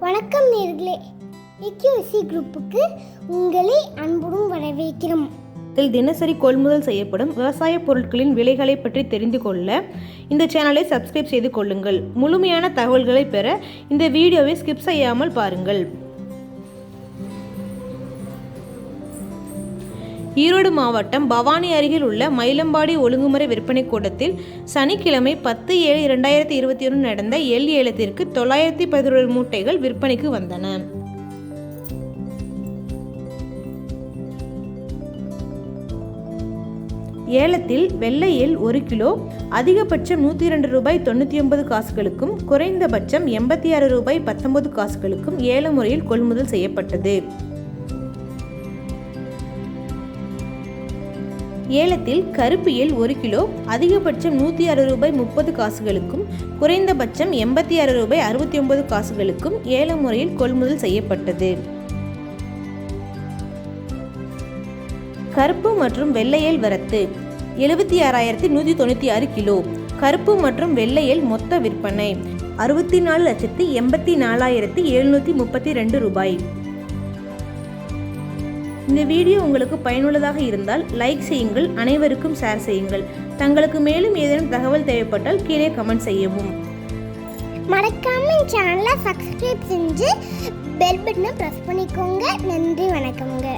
வணக்கம் நேர்களே. ஏக்யூஎஸ்சி குரூப்புக்கு உங்களை அன்புடன் வரவேற்கிறோம். இதில் தினசரி கொள்முதல் செய்யப்படும் விவசாய பொருட்களின் விலைகளை பற்றி தெரிந்து கொள்ள இந்த சேனலை சப்ஸ்கிரைப் செய்து கொள்ளுங்கள். முழுமையான தகவல்களை பெற இந்த வீடியோவை ஸ்கிப் செய்யாமல் பாருங்கள். ஈரோடு மாவட்டம் பவானி அருகில் உள்ள மயிலம்பாடி ஒழுங்குமுறை விற்பனை கூடத்தில் சனிக்கிழமை பத்து ஏழு இரண்டாயிரத்தி இருபத்தி ஒன்று நடந்த எல் ஏலத்திற்கு தொள்ளாயிரத்தி பதினோரு மூட்டைகள் விற்பனைக்கு வந்தன. ஏலத்தில் வெள்ளை எல் ஒரு கிலோ அதிகபட்சம் நூற்றி இரண்டு ரூபாய் தொண்ணூற்றி ஒன்பது காசுகளுக்கும் குறைந்தபட்சம் எண்பத்தி ஆறு ரூபாய் பத்தொன்பது காசுகளுக்கும் ஏல முறையில் கொள்முதல் செய்யப்பட்டது. ஏலத்தில் கருப்பு ஏல் ஒரு கிலோ அதிகபட்சம் நூற்றி ஆறு ரூபாய் முப்பது காசுகளுக்கும் குறைந்தபட்சம் எண்பத்தி ஆறு ரூபாய் அறுபத்தி ஒன்பது காசுகளுக்கும் ஏல முறையில் கொள்முதல் செய்யப்பட்டது. கருப்பு மற்றும் வெள்ளையல் வரத்து எழுபத்தி ஆறாயிரத்தி நூற்றி தொண்ணூற்றி ஆறு கிலோ. கருப்பு மற்றும் வெள்ளையல் மொத்த விற்பனை அறுபத்தி நாலு லட்சத்தி எண்பத்தி நாலாயிரத்தி எழுநூற்றி முப்பத்தி ரெண்டு ரூபாய். இந்த வீடியோ உங்களுக்கு பயனுள்ளதாக இருந்தால் லைக் செய்யுங்கள் அனைவருக்கும் ஷேர் செய்யுங்கள். தங்களுக்கு மேலும் ஏதேனும் தகவல் தேவைப்பட்டால் கீழே கமெண்ட் செய்யவும். மறக்காம சேனலை சப்ஸ்கிரைப் செஞ்சு பெல் பட்டனை ப்ரெஸ் பண்ணிக்கோங்க. நன்றி வணக்கம்ங்க.